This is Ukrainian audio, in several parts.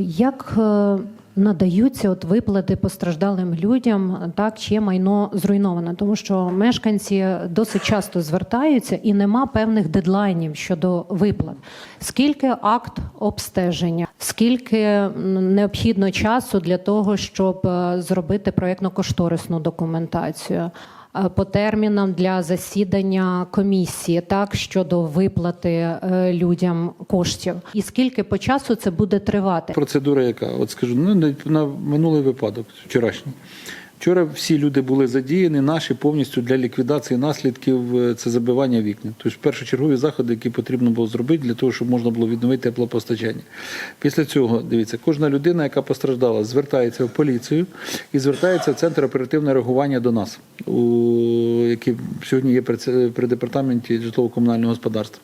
Як е, надаються от виплати постраждалим людям, так чиє майно зруйновано? Тому що мешканці досить часто звертаються і нема певних дедлайнів щодо виплат. Скільки акт обстеження, скільки необхідно часу для того, щоб е, зробити проєктно-кошторисну документацію? Е, По термінам для засідання комісії, так щодо виплати е, людям коштів, і скільки по часу це буде тривати? Процедура яка? От скажу, ну на- минулий випадок, вчорашній. Вчора всі люди були задіяні, наші повністю для ліквідації наслідків е, це забивання вікна. Тобто першочергові заходи, які потрібно було зробити для того, щоб можна було відновити теплопостачання. Після цього, дивіться, кожна людина, яка постраждала, звертається в поліцію і звертається в центр оперативного реагування до нас, який сьогодні є при, департаменті житлово-комунального господарства.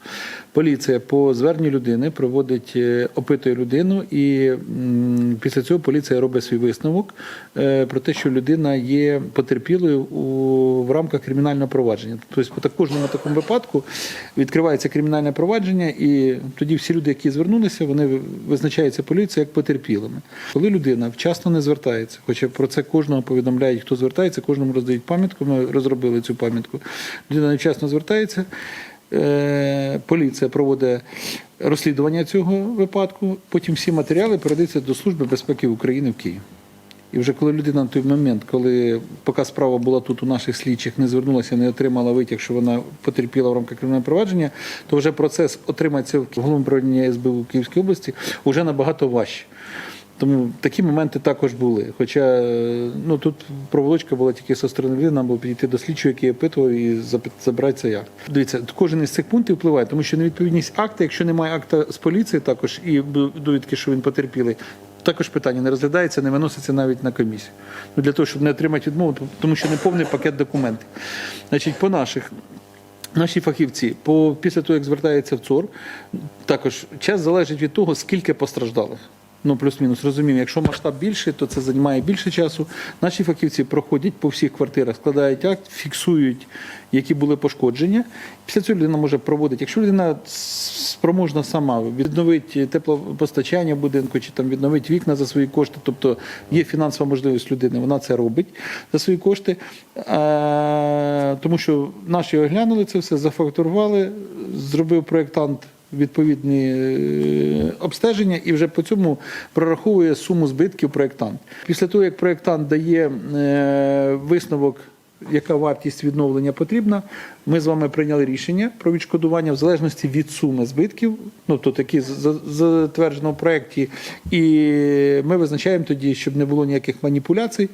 Поліція по зверненню людини проводить, е, опитує людину, і після цього поліція робить свій висновок е, про те, що людина є потерпілою у, в рамках кримінального провадження. Тобто, по кожному такому випадку відкривається кримінальне провадження, і тоді всі люди, які звернулися, вони визначаються поліцією як потерпілими. Коли людина вчасно не звертається, хоча про це кожного повідомляють, хто звертається, кожному роздають пам'ятку. Ми розробили цю пам'ятку. Людина невчасно звертається. Е, Поліція проводить розслідування цього випадку. Потім всі матеріали передаються до Служби безпеки України в Київ. І вже коли людина на той момент, коли поки справа була тут у наших слідчих, не звернулася, не отримала витяг, що вона потерпіла в рамках кримінального провадження, то вже процес отримається в головному управлінні СБУ Київській області вже набагато важче. Тому такі моменти також були. Хоча е, ну тут проволочка була тільки зі сторони нам було підійти до слідчого, який опитував і забрати акт. Дивіться, кожен із цих пунктів впливає, тому що невідповідність акта, якщо немає акта з поліції, також і довідки, що він потерпілий, також питання не розглядається, не виноситься навіть на комісію. Ну для того, щоб не отримати відмову, тому що не повний пакет документів. Значить, по наших Наші фахівці, по після того, як звертається в ЦОР, також час залежить від того, скільки постраждалих. Ну, плюс-мінус, розуміємо, якщо масштаб більший, то це займає більше часу. Наші фахівці проходять по всіх квартирах, складають акт, фіксують, які були пошкодження. Після цього людина може проводити. Якщо людина спроможна сама відновити теплопостачання будинку чи там відновити вікна за свої кошти, тобто є фінансова можливість людини, вона це робить за свої кошти. А, тому що наші оглянули це все, зафакторували, зробив проєктант відповідні е, обстеження і вже по цьому прораховує суму збитків проєктант. Після того, як проєктант дає е, висновок, яка вартість відновлення потрібна, ми з вами прийняли рішення про відшкодування в залежності від суми збитків, ну то такі за- затверджено в проєкті, і ми визначаємо тоді, щоб не було ніяких маніпуляцій.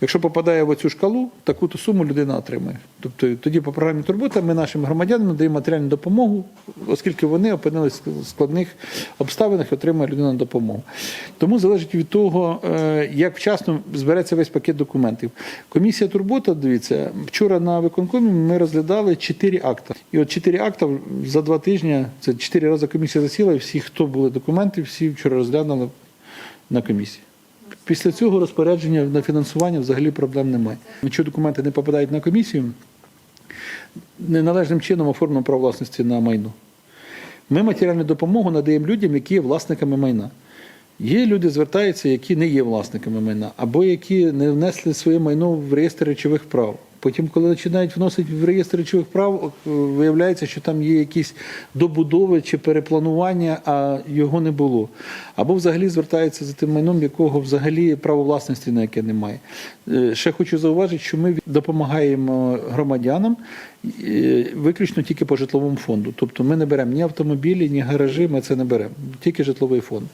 Якщо попадає в оцю шкалу, таку то суму людина отримує. Тобто тоді по програмі турбота ми нашим громадянам надаємо матеріальну допомогу, оскільки вони опинилися в складних обставинах і отримує людина допомогу. Тому залежить від того, е, як вчасно збереться весь пакет документів. Комісія турбота, дивіться, вчора на виконкомі ми розглядали чотири акта. І от чотири акта за два тижні, це чотири рази комісія засіла, і всі, хто були документи, всі вчора розглянули на комісії. Після цього розпорядження на фінансування взагалі проблем немає. Якщо документи не попадають на комісію, неналежним чином оформлено право власності на майно. Ми матеріальну допомогу надаємо людям, які є власниками майна. Є люди, звертаються, які не є власниками майна, або які не внесли своє майно в реєстр речових прав. Потім, коли починають вносити в реєстр речових прав, е, виявляється, що там є якісь добудови чи перепланування, а його не було. Або взагалі звертаються за тим майном, якого взагалі право власності на яке немає. Е, Ще хочу зауважити, що ми допомагаємо громадянам е, виключно тільки по житловому фонду. Тобто ми не беремо ні автомобілі, ні гаражі, ми це не беремо, тільки житловий фонд.